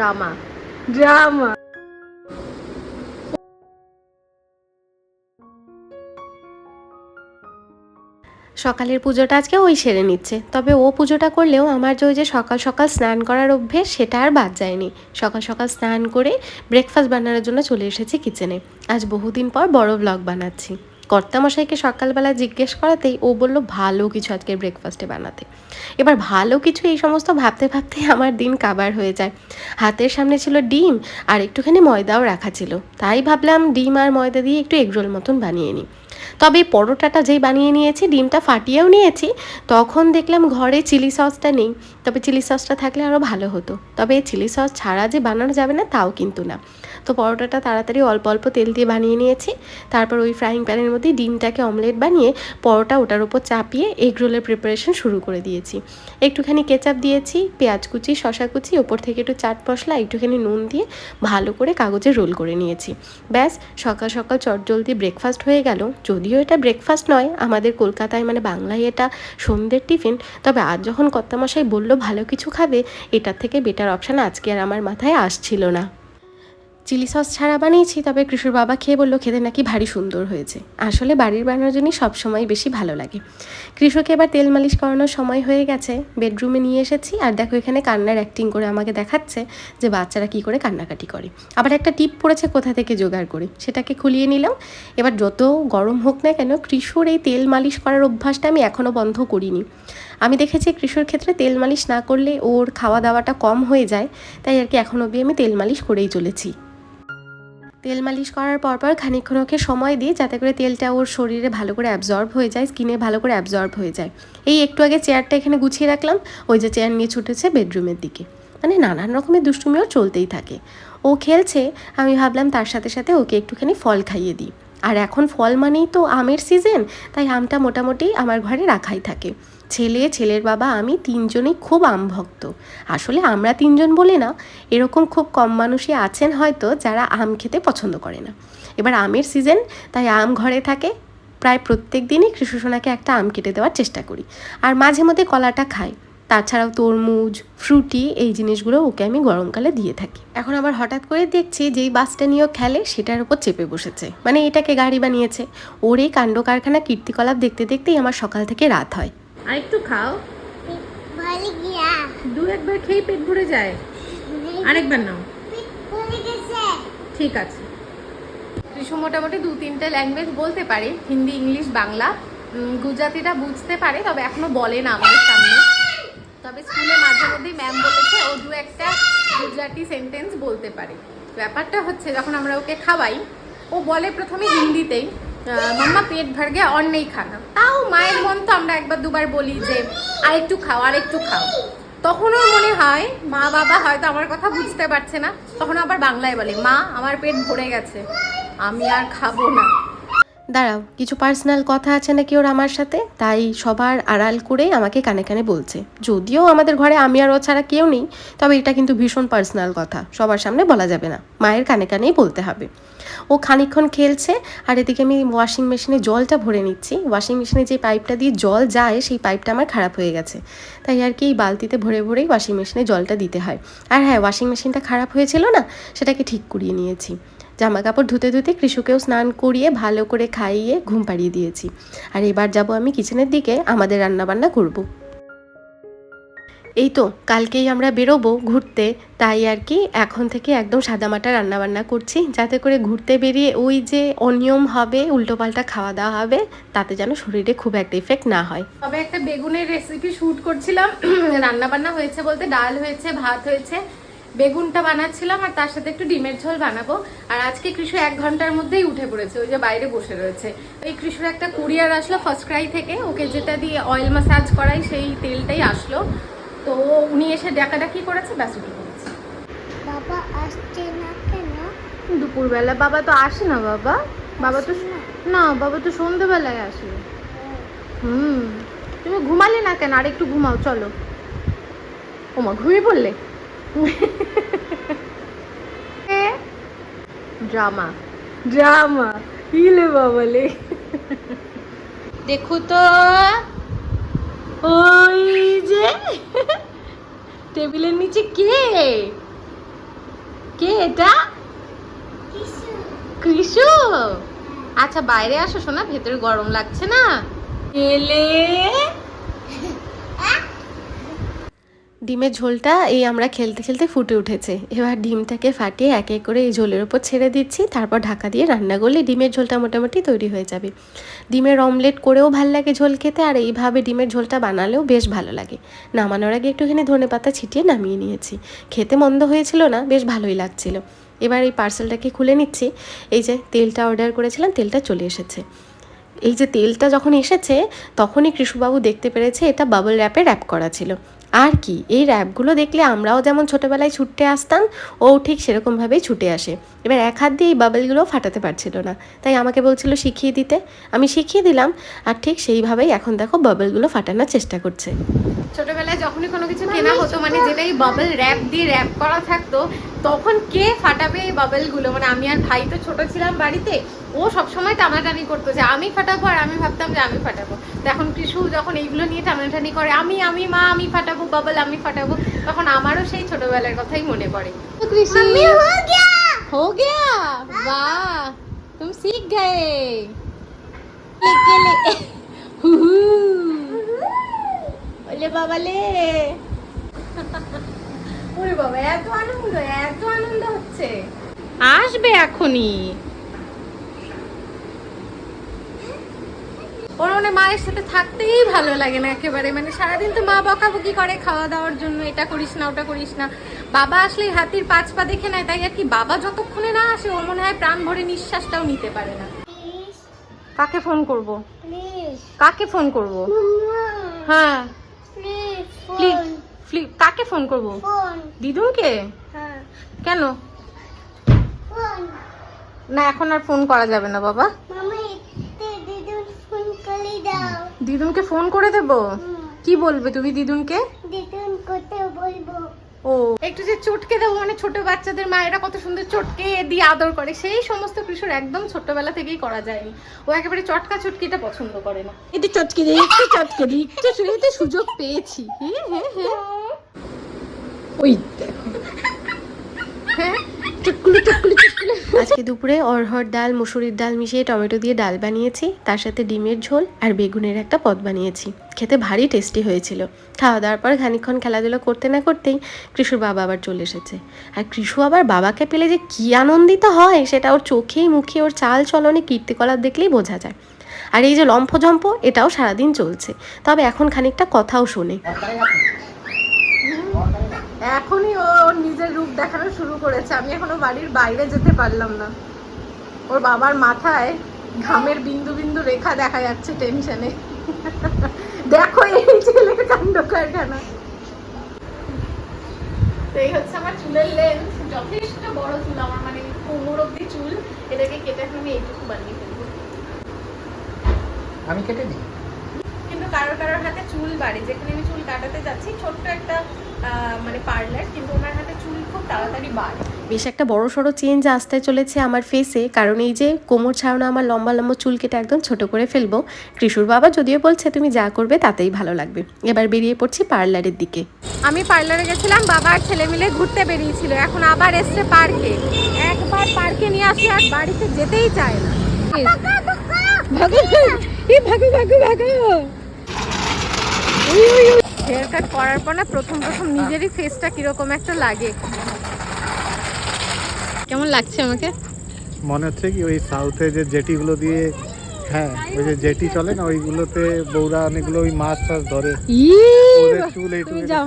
Drama drama সকালের পুজোটা আজকে ওই সেরে নিচ্ছে। তবে ও পুজোটা করলেও আমার যে ওই যে সকাল সকাল স্নান করার অভ্যেস সেটা আর বাদ যায়নি। সকাল সকাল স্নান করে ব্রেকফাস্ট বানানোর জন্য চলে এসেছি কিচেনে আজ বহুদিন পর বড় ব্লগ বানাচ্ছি। কর্তামশাইকে সকালবেলা জিজ্ঞেস করাতেই ও বলল, ভালো কিছু আজকে ব্রেকফাস্টে বানাতে। এবার ভালো কিছু এই সমস্ত ভাবতে ভাবতে আমার দিন কাবার হয়ে যায়। হাতের সামনে ছিল ডিম আর একটুখানি ময়দাও রাখা ছিল। তাই ভাবলাম ডিম আর ময়দা দিয়ে একটু এগরোল মতন বানিয়ে নিই। তবে পরোটাটা যেই বানিয়ে নিয়েছি, ডিমটা ফাটিয়েও নিয়েছি, তখন দেখলাম ঘরে চিলি সসটা নেই। তবে চিলি সসটা থাকলে আরও ভালো হতো। তবে এই চিলি সস ছাড়া যে বানানো যাবে না, তাও কিন্তু না। তো পরোটাটা তাড়াতাড়ি অল্প অল্প তেল দিয়ে বানিয়ে নিয়েছি। তারপর ওই ফ্রাইং প্যানের মধ্যে ডিমটাকে অমলেট বানিয়ে পরোটা ওটার উপর চাপিয়ে এগ রোলের প্রিপারেশন শুরু করে দিয়েছি। একটুখানি কেচাপ দিয়েছি, পেঁয়াজ কুচি শশা কুচি, ওপর থেকে একটু চাট মশলা, একটুখানি নুন দিয়ে ভালো করে কাগজে রোল করে নিয়েছি। ব্যাস, সকাল সকাল চটজলদি ব্রেকফাস্ট হয়ে গেল। যদিও এটা ব্রেকফাস্ট নয়, আমাদের কলকাতায় মানে বাংলায় এটা সন্ধ্যের টিফিন তবে আজ যখন কর্তামশাই বলল ভালো কিছু খাবে, এটার থেকে বেটার অপশান আজকে আর আমার মাথায় আসছিল না। চিলি সস ছাড়া বানিয়েছি, তবে কৃষুর বাবা খেয়ে বলল, খেতে নাকি ভারী সুন্দর হয়েছে। আসলে বাড়ির বানানোর জন্যই সবসময় বেশি ভালো লাগে। কৃষকে এবার তেল মালিশ করানোর সময় হয়ে গেছে। বেডরুমে নিয়ে এসেছি, আর দেখো এখানে কান্নার অ্যাক্টিং করে আমাকে দেখাচ্ছে যে বাচ্চারা কী করে কান্নাকাটি করে। আবার একটা টিপ পড়েছে, কোথা থেকে জোগাড় করে? সেটাকে খুলিয়ে নিলাম। এবার যত গরম হোক না কেন, কৃষুর এই তেল মালিশ করার অভ্যাসটা আমি এখনও বন্ধ করিনি। আমি দেখেছি কৃষুর ক্ষেত্রে তেল মালিশ না করলে ওর খাওয়া দাওয়াটা কম হয়ে যায়, তাই আর কি এখন অবধি আমি তেল মালিশ করেই চলেছি। তেল মালিশ করার পর পর খানিকক্ষণ ওকে সময় দিই, যাতে করে তেলটা ওর শরীরে ভালো করে অ্যাবজর্ব হয়ে যায় স্কিনে ভালো করে অ্যাবজর্ব হয়ে যায়। এই একটু আগে চেয়ারটা এখানে গুছিয়ে রাখলাম, ওই যে চেয়ার নিয়ে ছুটেছে বেডরুমের দিকে। মানে নানান রকমের দুষ্টুমিও চলতেই থাকে। ও খেলছে, আমি ভাবলাম তার সাথে সাথে ওকে একটুখানি ফল খাইয়ে দিই। আর এখন ফল মানেই তো আমের সিজন তাই আমটা মোটামুটি আমার ঘরে রাখাই থাকে। ছেলে, ছেলের বাবা, আমি তিনজনেই খুব আম ভক্ত আসলে আমরা তিনজন বলে না, এরকম খুব কম মানুষই আছেন হয়তো যারা আম খেতে পছন্দ করে না। এবার আমের সিজন, তাই আম ঘরে থাকে, প্রায় প্রত্যেক দিনই কৃষ্ণসোনাকে একটা আম কেটে দেওয়ার চেষ্টা করি। আর মাঝে মধ্যে কলাটা খাই। তাছাড়াও তরমুজ, ফ্রুটি, এই জিনিসগুলো ওকে আমি গরমকালে দিয়ে থাকি। এখন আবার হঠাৎ করে দেখছি যেই বাসটা নিয়েও খেলে, সেটার উপর চেপে বসেছে। মানে এটাকে গাড়ি বানিয়েছে। ওর এই কাণ্ড কারখানা কীর্তিকলাপ দেখতে দেখতেই আমার সকাল থেকে রাত হয়। আর একটু খাও। দু একবার খেয়ে পেট ভরে যায়। আরেকবার নাও। ঠিক আছে। ত্রিশু মোটামুটি দু তিনটে ল্যাঙ্গুয়েজ বলতে পারে। হিন্দি ইংলিশ বাংলা। উম, গুজরাটিটা বুঝতে পারে তবে এখনও বলে না আমাদের সামনে। তবে স্কুলে মাঝে মধ্যেই ম্যাম বলেছে ও দু একটা গুজরাটি সেন্টেন্স বলতে পারে। ব্যাপারটা হচ্ছে যখন আমরা ওকে খাওয়াই ও বলে প্রথমে হিন্দিতেই। মাম্মা পেট ভর গিয়া অর নেই খানা। তাও মায়ের মন তো আমরা একবার দুবার বলি যে, আর একটু খাও, আর একটু খাও। তখন ওর মনে হয় মা বাবা হয়তো আমার কথা বুঝতে পারছে না। তখন আবার বাংলায় বলে, মা, আমার পেট ভরে গেছে, আমি আর খাব না। দাঁড়াও, কিছু পার্সোনাল কথা আছে নাকি ওর আমার সাথে? তাই সবার আড়াল করে আমাকে কানে কানে বলছে। যদিও আমাদের ঘরে আমি আর ও ছাড়া কেউ নেই, তবে এটা কিন্তু ভীষণ পার্সোনাল কথা। সবার সামনে বলা যাবে না। মায়ের কানে কানেই বলতে হবে। ও খানিকক্ষণ খেলছে, আর এদিকে আমি ওয়াশিং মেশিনে জলটা ভরে নিচ্ছি। ওয়াশিং মেশিনে যে পাইপটা দিয়ে জল যায়, সেই পাইপটা আমার খারাপ হয়ে গেছে। তাই আর কি এই বালতিতে ভরে ভরেই ওয়াশিং মেশিনে জলটা দিতে হয়। আর হ্যাঁ ওয়াশিং মেশিনটা খারাপ হয়েছিল না, সেটাকে ঠিক করিয়ে নিয়েছি। জামা কাপড় ধুতে ধুতে কৃষকেও স্নান করিয়ে, ভালো করে খাইয়ে ঘুম পাড়িয়ে দিয়েছি আর এবার যাব আমি কিচেনের দিকে, আমাদের রান্নাবান্না করব। এই তো, কালকেই আমরা বেরোবো ঘুরতে, তাই আর কি এখন থেকে একদম সাদামাটা রান্নাবান্না করছি, যাতে করে ঘুরতে বেরিয়ে ওই যে অনিয়ম হবে, উল্টোপাল্টা খাওয়া দাওয়া হবে, তাতে যেন শরীরে খুব একটা ইফেক্ট না হয় তবে একটা বেগুনের রেসিপি শুট করছিলাম, রান্নাবান্না হয়েছে বলতে ডাল হয়েছে, ভাত হয়েছে বেগুনটা বানাচ্ছিলাম আর তার সাথে একটু ডিমের ঝোল বানাবো। আর আজকে কৃষু এক ঘণ্টার মধ্যেই উঠে পড়েছে ওই যে বাইরে বসে রয়েছে। এই কৃষুর একটা কুরিয়ার আসলো ফার্স্ট ক্রাই থেকে ওকে যেটা দিয়ে অয়েল ম্যাসাজ করাই সেই তেলটাই আসলো। তো উনি এসে ডাকাডাকি করেছে ব্যাস উঠে পড়েছে। বাবা আসছে না কেন? দুপুরবেলা বাবা তো আসে না বাবা। বাবা তো না? বাবা তো সন্ধ্যেবেলায় আসে। হুম। তুমি ঘুমালে না কেন? আর একটু ঘুমাও চলো। ওমা ঘুমিয়ে পড়লে? ড্রামা ড্রামা ইলে বাবালে দেখো তো ওই যে টেবিলের নিচে কে কে এটা কৃষু আচ্ছা বাইরে আসো শোনা ভেতরে গরম লাগছে না এলে ডিমের ঝোলটা এই আমরা খেলতে খেলতে ফুটে উঠেছে। এবার ডিমটাকে ফাটিয়ে এক এক করে এই ঝোলের ওপর ছেড়ে দিচ্ছি, তারপর ঢাকা দিয়ে রান্না করলে ডিমের ঝোলটা মোটামুটি তৈরি হয়ে যাবে। ডিমের অমলেট করেও ভালো লাগে ঝোল খেতে, আর এইভাবে ডিমের ঝোলটা বানালেও বেশ ভালো লাগে। নামানোর আগে একটুখানি ধনে পাতা ছিটিয়ে নামিয়ে নিয়েছি। খেতে মন্দ হয়েছিল না, বেশ ভালোই লাগছিল। এবার এই পার্সেলটাকে খুলে নিচ্ছি। এই যে তেলটা অর্ডার করেছিলাম, তেলটা চলে এসেছে। এই যে তেলটা যখন এসেছে, তখনই কৃষুবাবু দেখতে পেরেছে এটা বাবল র্যাপে র্যাপ করা ছিল। আর কি, এই র্যাপগুলো দেখলে আমরাও যেমন ছোটোবেলায় ছুটতে আসতাম, ও ঠিক সেরকমভাবেই ছুটে আসে। এবার এক হাত দিয়ে এই বাবলগুলো ফাটাতে পারছিল না, তাই আমাকে বলছিল শিখিয়ে দিতে। আমি শিখিয়ে দিলাম, আর ঠিক সেইভাবেই এখন দেখো বাবলগুলো ফাটানোর চেষ্টা করছে। ছোটবেলায় যখনই কোনো কিছু কেনা হতো মানে যেটাই বাবল র্যাপ দিয়ে র্যাপ করা থাকতো তখন কে ফাটাবে এই বাবেলগুলো মানে আমি আর ভাই তো ছোট ছিলাম বাড়িতে ও সবসময় টানাটানি করতো যে আমি ফাটাবো আর আমি ভাবতাম যে আমি ফাটাবো। এখন কিছু যখন এইগুলো নিয়ে টানাটানি করে আমি আমি মা আমি ফাটাবো বাবল আমি ফাটাবো তখন আমারও সেই ছোটবেলার কথাই মনে পড়ে। হো গিয়া! তুমি শিখ গে। হু বলে বাবালে। ওরে বাবা এত আনন্দ এত আনন্দ হচ্ছে। আসবে এখনই। ওর মানে মায়ের সাথে থাকতেই ভালো লাগে না একেবারে। মানে সারাদিন তো মা বকাবকি করে খাওয়া দাওয়ার জন্য এটা করিস না ওটা করিস না। বাবা আসলে হাতির পাঁচ পা দেখে নেয় তাই আর কি বাবা যতক্ষণে না আসে ওর মনে হয় প্রাণ ভরে নিঃশ্বাসটাও নিতে পারে না। কাকে ফোন করব? কাকে ফোন করব? হ্যাঁ। প্লিজ ফ্লিপ কাকে ফোন করব? হ্যাঁ। কেন? না এখন আর ফোন করা যাবে না বাবা। দিদুনকে ফোন করে দেব? কি বলবে তুমি দিদুনকে? দিদুন করতে বলব? ও একটু যে চটকে দেবো মানে ছোট বাচ্চাদের মায়েরা কত সুন্দর চটকে দিয়ে আদর করে সেই সমস্ত কিশোর একদম ছোটবেলা থেকেই করা যায়নি ও একেবারে চটকা চটকিটা পছন্দ করে না। এটি চটকে দিই একটু চটকে দিই একটু সুযোগ পেয়েছি। হ্যাঁ হ্যাঁ হ্যাঁ। ওই হ্যাঁ? আজকে দুপুরে অরহর ডাল, মুসুরির ডাল মিশিয়ে টমেটো দিয়ে ডাল বানিয়েছি। তার সাথে ডিমের ঝোল আর বেগুনের একটা পদ বানিয়েছি। খেতে ভারী টেস্টি হয়েছিল। খাওয়া দাওয়ার পর খানিকক্ষণ খেলাধুলো করতে না করতেই কৃষুর বাবা আবার চলে এসেছে। আর কৃষু আবার বাবাকে পেলে যে কী আনন্দিত হয়, সেটা ওর চোখেই, মুখে, ওর চাল চলনে কীর্তিকলাপ দেখলেই বোঝা যায়। আর এই যে লম্ফঝম্প এটাও সারাদিন চলছে। তবে এখন খানিকটা কথাও শোনে। এখনই ও ওর নিজের রূপ দেখানো শুরু করেছে। আমি এখনও বাড়ির বাইরে যেতে পারলাম না। ওর বাবার মাথায় ঘামের বিন্দু বিন্দু রেখা দেখা যাচ্ছে টেনশনে। দেখো এই ছেলের কাণ্ড কারখানা। তো এই হচ্ছে আমার চুলের লেন্থ যথেষ্ট বড় চুল আমার মানে কোমর অব্দি চুল। এটাকে কেটে আমি এইটুকু বানিয়ে ফেলব। আমি কেটে দিই। কারোর কারোর হাতে চুল বাড়ে। যেখানে আমি চুল কাটাতে যাচ্ছি ছোট্ট একটা মানে পার্লার কিন্তু ওনার হাতে চুল খুব তাড়াতাড়ি বাড়ে। বেশ একটা বড় সড়ো চেঞ্জ আসতে চলেছে আমার ফেসে কারণ এই যে কোমর ছাড়ানো আমার লম্বা লম্বা চুল কেটে একদম ছোট করে ফেলব। কৃষুর বাবা যদিও বলছে তুমি যা করবে তাতেই ভালো লাগবে। এবার বেরিয়ে পড়ছি পার্লারের দিকে। আমি পার্লারে গেছিলাম বাবা আর ছেলে মিলে ঘুরতে বেরিয়েছিল। এখন আবার এসছে পার্কে একবার পার্কে নিয়ে আসলে আর বাড়িতে যেতেই চায় না। হেয়ার কাট করার পর না প্রথম প্রথম নিজেরই ফেসটা কীরকম একটা লাগে। কেমন লাগছে আমাকে? মনে হচ্ছে কি ওই সাউথে যে জেটিগুলো দিয়ে হ্যাঁ ওই যে জেটি চলে না ওইগুলোতে বৌরা অনেকগুলো ওই মাছ টাছ ধরে চুল এই যাও।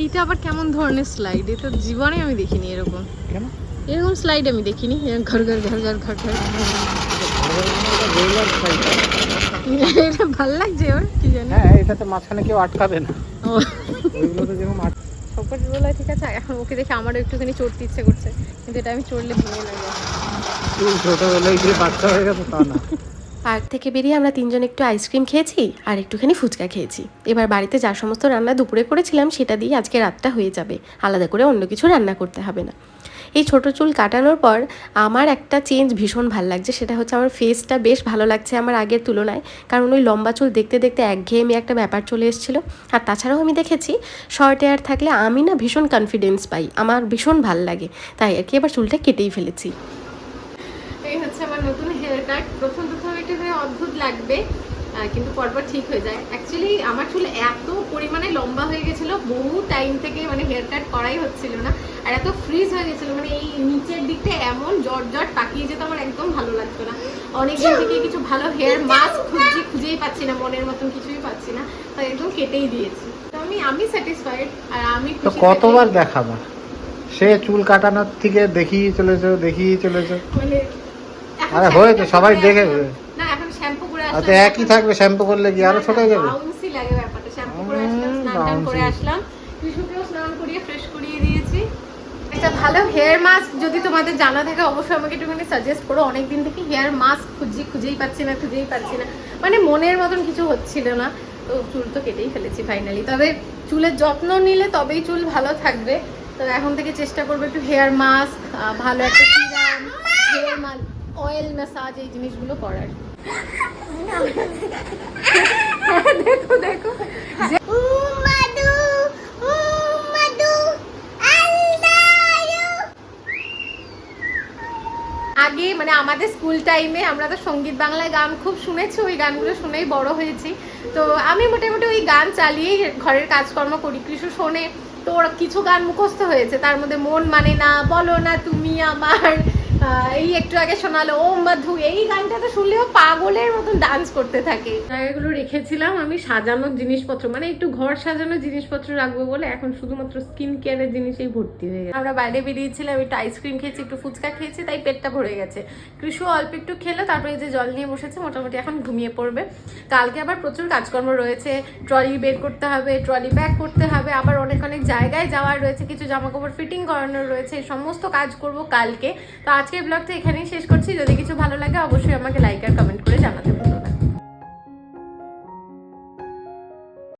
এইটা আবার কেমন ধরনের স্লাইড এটা জীবনে আমি দেখিনি এরকম। কেন? এরকম স্লাইড আমি দেখিনি। ঘর ঘর ঘর ঘর ঘর ঘর। এটা ভালো লাগছে ওর কি জানি। হ্যাঁ এটাতে মাঝখানে কেউ আটকাবে না। যেরকম আট বলা ঠিক আছে এখন ওকে দেখে আমারও একটুখানি চড়তে ইচ্ছে করছে। কিন্তু এটা আমি চড়লে ভেঙে না যায়। চুল ছোটবেলায় গিয়ে বাচ্চা হয়ে গেছে তা না। পার্ক থেকে বেরিয়ে আমরা তিনজন একটু আইসক্রিম খেয়েছি আর একটুখানি ফুচকা খেয়েছি। এবার বাড়িতে যা সমস্ত রান্না দুপুরে করেছিলাম সেটা দিয়ে আজকে রাতটা হয়ে যাবে। আলাদা করে অন্য কিছু রান্না করতে হবে না। এই ছোট চুল কাটানোর পর আমার একটা চেঞ্জ ভীষণ ভালো লাগছে। সেটা হচ্ছে আমার ফেসটা বেশ ভালো লাগছে আমার আগের তুলনায়। কারণ ওই লম্বা চুল দেখতে দেখতে একঘেয়েমি একটা ব্যাপার চলে এসেছিল। আর তাছাড়াও আমি দেখেছি শর্ট হেয়ার থাকলে আমি না ভীষণ কনফিডেন্স পাই। আমার ভীষণ ভালো লাগে। তাই আর কি এবার চুলটা কেটেই ফেলেছি। এই হচ্ছে আমার নতুন হেয়ার কাট প্রথম প্রথম একটু হয়ে অদ্ভুত লাগবে কিন্তু পরপর ঠিক হয়ে যায়। অ্যাকচুয়ালি আমার চুল এত পরিমাণে লম্বা হয়ে গেছিল বহু টাইম থেকে মানে হেয়ার কাট করাই হচ্ছিল না আর এত ফ্রিজ হয়ে গেছিল মানে এই নিচের দিকটা এমন জট জট পাকিয়ে যেত আমার একদম ভালো লাগতো না। অনেকদিন থেকে কিছু ভালো হেয়ার মাস্ক খুঁজছি খুঁজেই পাচ্ছি না মনের মতন কিছুই পাচ্ছি না তাই একদম কেটেই দিয়েছি। তো আমি আমি স্যাটিসফাইড আর আমি কতবার দেখাবা? সে চুল কাটানোর থেকে দেখিয়ে চলেছো দেখিয়ে চলেছো। মানে আরে হয়েছে, সবাই দেখে- আসলাম। না এখন শ্যাম্পু করে আর আসলাম তো একই থাকবে শ্যাম্পু করলে কি আরও ছোট হয়ে যাবে? বাউন্সি লাগে ব্যাপারটা। শ্যাম্পু করে আসলাম স্নান করে আসলাম। টিস্যুকেও স্নান করিয়ে ফ্রেশ করিয়ে দিয়েছি। একটা ভালো হেয়ার মাস্ক যদি তোমাদের জানা থাকে অবশ্যই আমাকে একটুখানি সাজেস্ট করো। অনেকদিন থেকে হেয়ার মাস্ক খুঁজি খুঁজেই পাচ্ছি না খুঁজেই পাচ্ছি না। মানে মনের মতন কিছু হচ্ছিল না। তো চুল তো কেটেই ফেলেছি ফাইনালি তবে চুলের যত্ন নিলে তবেই চুল ভালো থাকবে। তো এখন থেকে চেষ্টা করব একটু হেয়ার মাস্ক ভালো একটা সিরাম হেয়ার মাল অয়েল ম্যাসাজ এই জিনিসগুলো করার। দেখো দেখো. আগে মানে আমাদের স্কুল টাইমে আমরা তো সংগীত বাংলায় গান খুব শুনেছি ওই গানগুলো শুনেই বড় হয়েছি। তো আমি মোটামুটি ওই গান চালিয়েই ঘরের কাজকর্ম করি কৃষু শোনে। তো ওর কিছু গান মুখস্থ হয়েছে তার মধ্যে মন মানে না বলো না তুমি আমার। এই একটু আগে শোনালো ও মধু এই গানটা তো শুনলেও পাগলের মতন ডান্স করতে থাকে। এগুলো রেখেছিলাম আমি সাজানোর জিনিসপত্র মানে একটু ঘর সাজানোর জিনিসপত্র রাখব বলে এখন শুধুমাত্র স্কিন কেয়ারের জিনিসেই ভর্তি হয়ে গেছে। আমরা বাইরে বেরিয়েছিলাম একটু আইসক্রিম খেয়েছি একটু ফুচকা খেয়েছি তাই পেটটা ভরে গেছে। কৃষু অল্প একটু খেলো তারপরে যে জল নিয়ে বসেছে মোটামুটি এখন ঘুমিয়ে পড়বে। কালকে আবার প্রচুর কাজকর্ম রয়েছে ট্রলি বের করতে হবে ট্রলি ব্যাগ করতে হবে আবার অনেক অনেক জায়গায় যাওয়ার রয়েছে কিছু জামা কাপড় ফিটিং করানোর রয়েছে এই সমস্ত কাজ করব কালকে। তো আজকের ব্লগটা এখানেই শেষ করছি। যদি কিছু ভালো লাগে, অবশ্যই আমাকে লাইক আর কমেন্ট করে জানাতে পারো